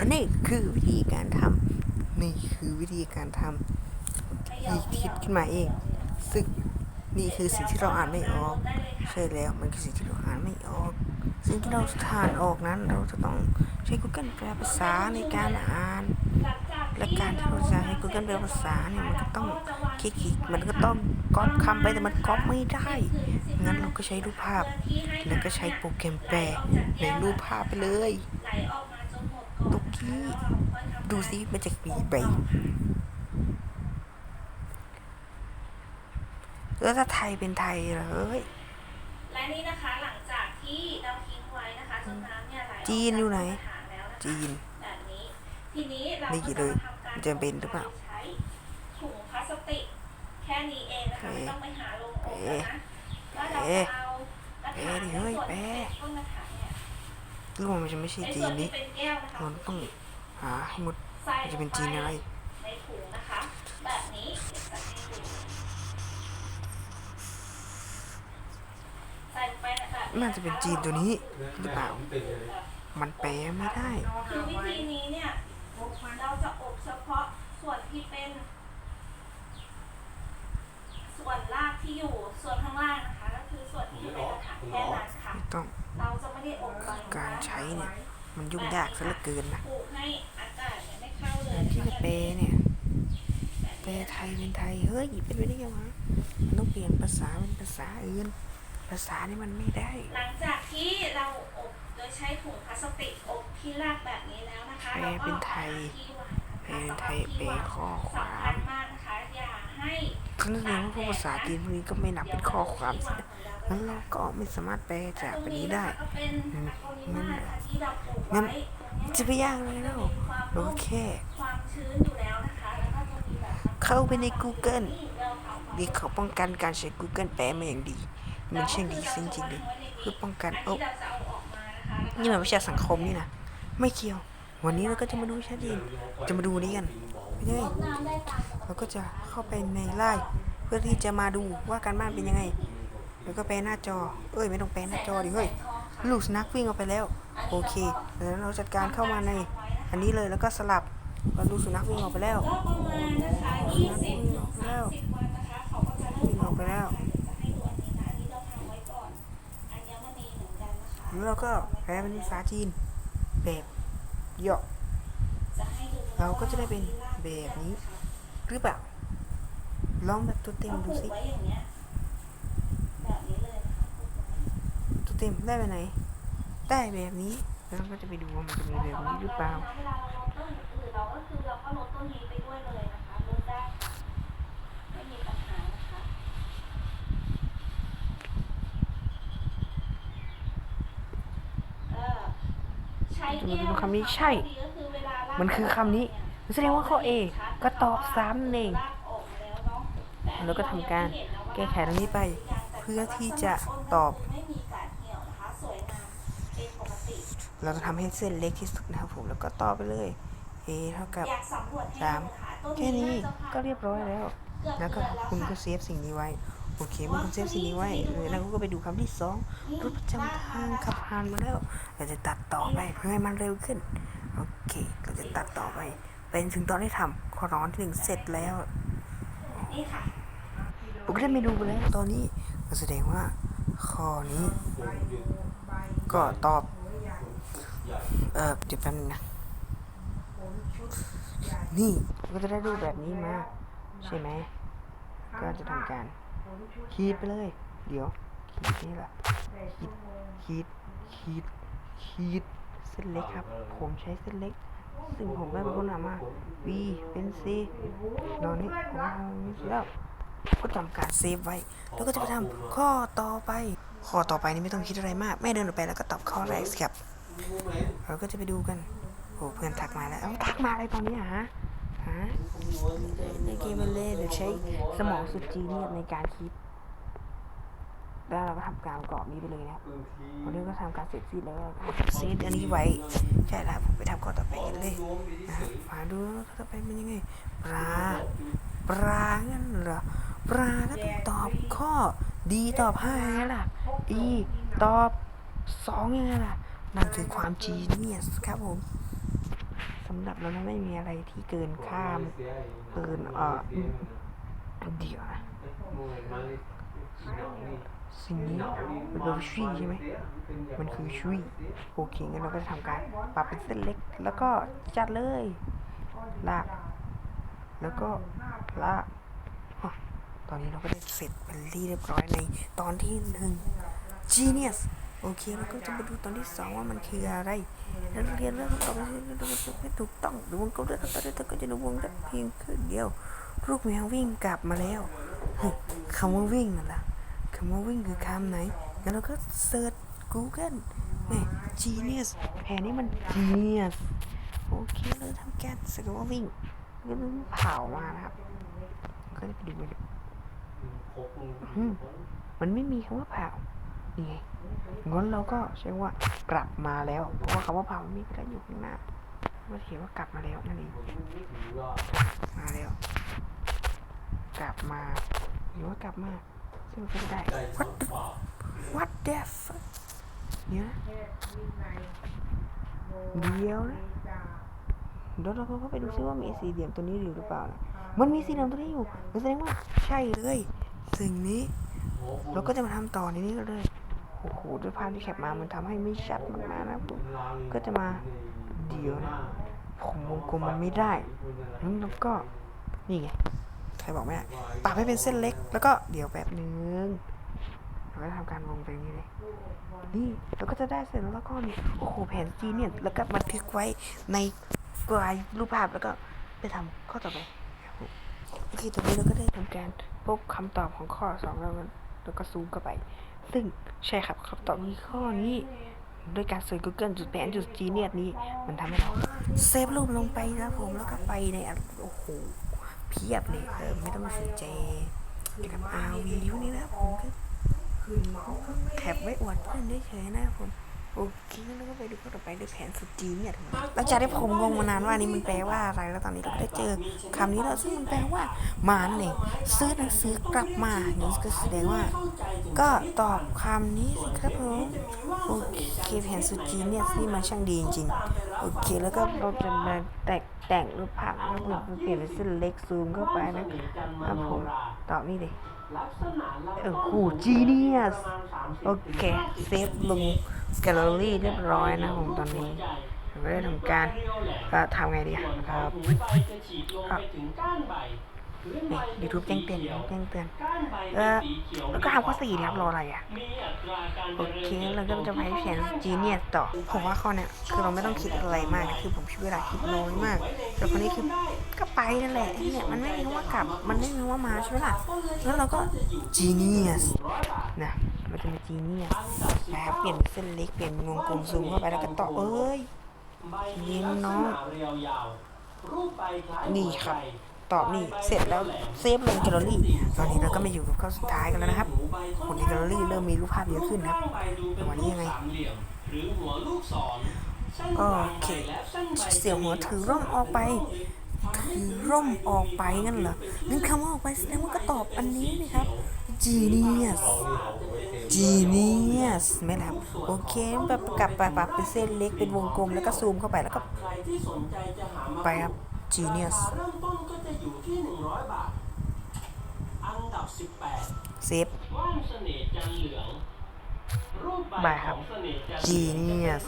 และนี่คือวิธีการทำนี่คือวิธีการทำที่คิดขึ้นมาเอง ซึ่งนี่คือสิ่งที่เราอ่านไม่ออก ใช่แล้วมันคือสิ่งที่เราอ่านไม่ออก สิ่งที่เราทานออกนั้น เราจะต้องใช้ Google แปลภาษาในการอ่าน และการที่เราจะให้ Google แปลภาษาเนี่ยมันก็ต้องคลิกๆมันก็ต้องก๊อปคำไปแต่มันก๊อปไม่ได้ งั้นเราก็ใช้รูปภาพ แล้วก็ใช้โปรแกรมแปลในรูปภาพไปเลย ไหลออกมาจนหมดตุกกี้ดูซิมันจะมีไปแล้วถ้าไทยเป็นไทยเหรอเฮ้ยและนี่นะคะหลังจากที่เราทิ้งไว้นะคะจนน้ำเนี่ยไหลออกจีนอยู่ไหนจากกระถางแล้วนะคะจีนแบบนี้ทีนี้เราไม่ก็กี่จะเลยมาทำการมันจะเป็นหรือเปล่าใช้ถุงพลาสติกแค่นี้เองนะคะไม่ต้องไปหาลงอบแล้วนะแล้วเราจะเอากระถางเป๊ะดิเฮ้ยในส่วนเป๊ะที่เป็นต้นกระถาง เนี่ยรู้ว่ามันจะไม่ใช่ในจีส่วนนนี่ที่เป็นแก้วนะคะมันต้องหาให้หมดใส่มันจะเป็นจีนอะไรในถุงนะคะแบบนี้เดี๋ยวจะให้ดูใส่ลงไปแบบนี้น่าจะเป็นจีนตัวนี้หรือเปล่า มันแปลไม่ได้คือวิธีนี้เนี่ยเราจะอบเฉพาะส่วนที่เป็น ส่วนรากที่อยู่ส่วนข้างล่างนะคะก็คือส่วนที่อยู่ในกระถางแค่นั้นค่ะไม่ต้องเราจะไม่ได้อบ ใบการใช้เนี่ยมันยุ่งยากซะเหลือเกินนะปลูกให้อากาศเนี่ยไม่เข้าเลยที่จะแปลเนี่ยแปลไทยเป็นไทยเฮ้ยเป็นไปได้ยังวะมันต้องเปลี่ยนภาษาเป็นภาษาอื่นภาษานี่มันไม่ได้ หลังจากที่เราอบโดยใช้ถุงพลาสติกอบที่รากแบบนี้แล้วนะคะแปลเราก็เป็นไทยที่วางแปลนะคะเป็นไทยแปลข้อคสำวาคัมญมากนะคะอย่าให้ ก็นั่นเองว่าพวกภาษาจีนพวกนี้ก็ไม่นับเป็นข้อความสิงั้นเราก็ไม่สามารถแปลจากแบบนี้ได้งั้นไว้นจะไปยากเลยเนาะเราก็แค่ความชื้นอยู่แคเข้าไปใน Google ที่เราเอามาดีเขาป้องกันการใช้ Google แปลมาอย่างดี มันช่างดีจริงๆเลยเพื่อป้องกันโอ้นี่มันวิชาสังคมนี่นะไม่เกี่ยว วันนี้เราก็จะมาดูวิชาจีนจะมาดูนี้กันไม่ใช่รดน้ำได้ตามปกติเราก็จะเข้าไปในไล่เพื่อที่จะมาดูว่าการบ้านเป็นยังไง แล้วก็แปลหน้าจอ เอ้ยไม่ต้องแปลหน้าจอดิเฮ้ยลูกสุนัขวิ่งออกไปแล้ว โอเคแล้วเราจัดการเข้ามาใน อันนี้เลยแล้วก็สลับว่าลูกสุนัขวิ่งออกไปแล้วก็ประมาณนะคะ20วิ่งออกไปแล้ววิ่งออกไปแล้วจะให้ดูอันนี้นะอันนี้เราทำไว้ก่อนอัญมณีเหมือนกันนะคะแล้วเราก็แปลเป็นภาษาจีนแบบเหยาะเราก็จะได้เป็นแบบนี้ หรือเปล่าลองแบบตัวเต็มก็ดูผูกสิไว้อย่างเงี้ยแบบนี้เลยนะคะผูกไว้ตัวเต็มได้ไปไหน ได้แบบนี้แล้วเราก็จะไปดูว่ามันจะมีแบบนี้หรือเปล่าเวลาเราลดต้นอื่นเราก็คือเราก็ลดต้นนี้ไปด้วยเลยนะคะลดได้ไม่มีปัญหานะคะเออใช้แก้วจะมาดูคำนี้ใช่ข้อดีก็คือเวลาลากมันคือคำนี้ แสดงว่าข้อ A ก็ตอบซ้ำนั่นเองแล้วเนาะแต่อันนี้แล้วก็ทำการแก้ไขตรงนี้ไปเพื่อที่จะตอบ เราจะทำให้เส้นเล็กที่สุดนะครับผมแล้วก็ต่อไปเลย A เท่ากับอยากสามแค่นี้ก็เรียบร้อยแล้ว แล้วก็คุณก็เซฟสิ่งนี้ไว้ โอเคเมื่อคุณเซฟสิ่งนี้ไว้แล้วก็ไปดูคำที่สองรถประจำทางขับผ่านมาแล้วเราจะตัดต่อไปเพื่อให้มันเร็วขึ้น โอเคเราจะตัดต่อไป เป็นถึงตอนที่ทำข้อร้อนที่หนึ่งเสร็จแล้วนี่ค่ะผมก็ได้เมนูไปแล้วตอนนี้ก็แสดงว่าข้อนี้ ก็ตอบ เออเดี๋ยวแป๊บนึงนะนี่ก็จะได้รูปแบบนี้มา ใช่ไหม ก็จะทำการขีดไปเลย เดี๋ยวขีดนี่แหละขีดขีดขีดเส้นเล็กครับ ผมใช้เส้นเล็ก ซึ่งผมได้เป็นคนทำมา B เป็น C นอนนี้ผมทำนี้เสร็จแล้วก็ทำการเซฟไว้ แล้วก็จะไปทำข้อต่อไป ข้อต่อไปนี่ไม่ต้องคิดอะไรมากแม่เดินออกไปแล้วก็ตอบข้อแรกสิครับ เราก็จะไปดูกัน โอ้เพื่อนทักมาแล้วทักมาอะไรตอนนี้อะฮะฮะในเกมเล่นเดี๋ยวใช้สมองสุดจีเนียในการคิด แล้วเราก็ทำการกรอบนี้ไปเลยนะครับวันนี้ก็ทำการเสร็จสิ้นแล้วก็เซตอันนี้ไว้ ใช่แล้วผมไปทำข้อต่อไป กันเลยนะฮะมาดูว่าข้อต่อไปเป็นยังไงปลาปลางั้นเหรอปลาก็ต้องตอบข้อดีตอบห้าไงล่ะอีตอบสองยังไงล่ะนั่นคือความจีเนียสครับผมสำหรับเราไม่มีอะไรที่เกินข้ามเกินเอ่อเดี๋ยวนะ สิ่งนี้มันเป็นชุยใช่ไหมมันคือชุยโอเคงั้นเราก็จะทำการปรับเป็นเส้นเล็ก แล้วก็จัดเลยลากแล้วก็ลากอะตอนนี้เราก็ได้เสร็จเป็นที่เรียบร้อยในตอนที่หนึ่ง Genius โอเคเราก็จะมาดูตอนที่สองว่ามันคืออะไรแล้วเรียนเรื่องต่อไปไม่ถูกต้องดูวงกลมด้วยตอนนี้เราก็จะดูวงได้เพียงคืนเดียวลูกแมววิ่งกลับมาแล้วคำว่าวิ่งนั่นล่ะ คำว่าวิ่งคือคำไหน งั้นเราก็เซิร์ช Google แม่ Genius แผนนี้มัน Genius โอเคเราทำแการสกว่าวิ่งก็ต้องเผามานะครับ ก็ไปดูมันอืมมันไม่มีคำว่าเผานี่ไงงั้นเราก็ใช้ว่ากลับมาแล้ว เพราะว่าคำว่าเผามันมีประโยชน์ข้างหน้ามันเขียนว่ากลับมาแล้วนั่นเองมาแล้ว กลับมาหรือว่ากลับมา ซึ่งมันก็จะได้ what the what the fuck เนี่ยนะเดี๋ยวนะเดี๋ยวเราเข้าไปดูซิว่ามีสี่เหลี่ยมตัวนี้อยู่หรือเปล่านะมันมีสี่เหลี่ยมตัวนี้อยู่นั่นแสดงว่าใช่เลย สิ่งนี้เราก็จะมาทำต่อในนี้ก็เลยโอ้โหด้วยภาพที่แคปมา มันทำให้ไม่ชัดมากๆนะครับผมก็จะมาเดี๋ยวนะผมวงกลมมันไม่ได้งั้นเราก็นี่ไง ใครบอกไม่ได้ปรับให้เป็นเส้นเล็ก แล้วก็เดี๋ยวแป๊บนึงเราก็ทำการวงไปอย่างนี้เลยนี่เราก็จะได้เสร็จแล้วก็นี่โอ้โหแผนจีเนี่ยแล้วก็บันทึกไว้ในกลายรูปภาพแล้วก็ไปทำข้อต่อไปโอเคตอนนี้เราก็ได้ทำการพบคำตอบของข้อสองแล้วมันแล้วก็ซูมเข้าไป ซึ่งใช่ครับคำตอบนี้ข้อนี้ด้วยการเสิร์ช Google จุดแผนจุดจีเนียนี้ มันทำให้เราเซฟรูปลงไปนะผมแล้วก็ไปในโอ้โห เพียบเลยเออไม่ต้องมาสนใจเกี่ยวกับ RV พวกนี้นะผมก็แถบไว้อวดเพื่อนเฉยๆนะผม โอเคแล้วก็ไปดูข้อต่อไปด้วยแผนสุดจีนเนี่ยหลังจากที่ผมงงมานานว่านี่มันแปลว่าอะไร แล้วตอนนี้เราก็ได้เจอคำนี้แล้วซึ่งมันแปลว่ามานั่นเองซื้อหนังสือกลับมานี่ก็แสดงว่า ก็ตอบคำนี้สิครับผมโอเคแผนสุดจีนเนี่ยนี่มันช่างดีจริงๆ โอเค แล้วก็เราจะมาแต่งแต่งรูปภาพแล้วเปลี่ยนเป็นเส้นเล็กซูมเข้าไปนะครับผมตอบนี่เลย เออคูจีเนียสโอเคเซฟลงแกลเลอรี่เรียบร้อยนะผมตอนนี้เราก็ได้ทำการก็ทำไงดีครับครับนี่ยูทูบแจ้งเตือนแจ้งเตือนเออแล้วก็ทำข้อสี่นะครับรออะไรอะ โอเคเราก็จะไปแผนจีเนียสต่อ ผมว่าข้อเนี้ยคือเราไม่ต้องคิดอะไรมากนะคือผมใช้เวลาคิดน้อยมาก แต่คนนี้คือก็ ไปนั่นแหละเนี่ยมันไม่มีคำว่ากลับ มันไม่มีคำว่ามาใช่ไหมล่ะ แล้วเราก็จีเนียสนะมันจะมีจีเนียสแบบเปลี่ยนเส้นเล็กเปลี่ยนเป็นวงกลมซูมเข้าไปแล้วก็ต่อเอ้ยเย็นน้องนี่ครับตอบนี่เสร็จแล้วเซฟลงแกลอรี่ ตอนนี้เราก็มาอยู่กับข้อสุดท้ายกันแล้วนะครับผลในแกลอรี่เริ่มมีรูปภาพเยอะขึ้นครับวันนี้ยังไงโอเคเสี่ยวหัวถือร่มออกไป ถือร่มออกไปงั้นเหรอนั่นคำว่าออกไปแสดงว่าก็ตอบอันนี้ไหมครับ genius genius ไม่แล้วโอเคแบบกลับไปปรับเป็นเส้นเล็กเป็นวงกลมแล้วก็ซูมเข้าไปแล้วก็ไปครับ genius เซฟว่านเสน่ห์จันเหลืองรูปใบายครับ Genius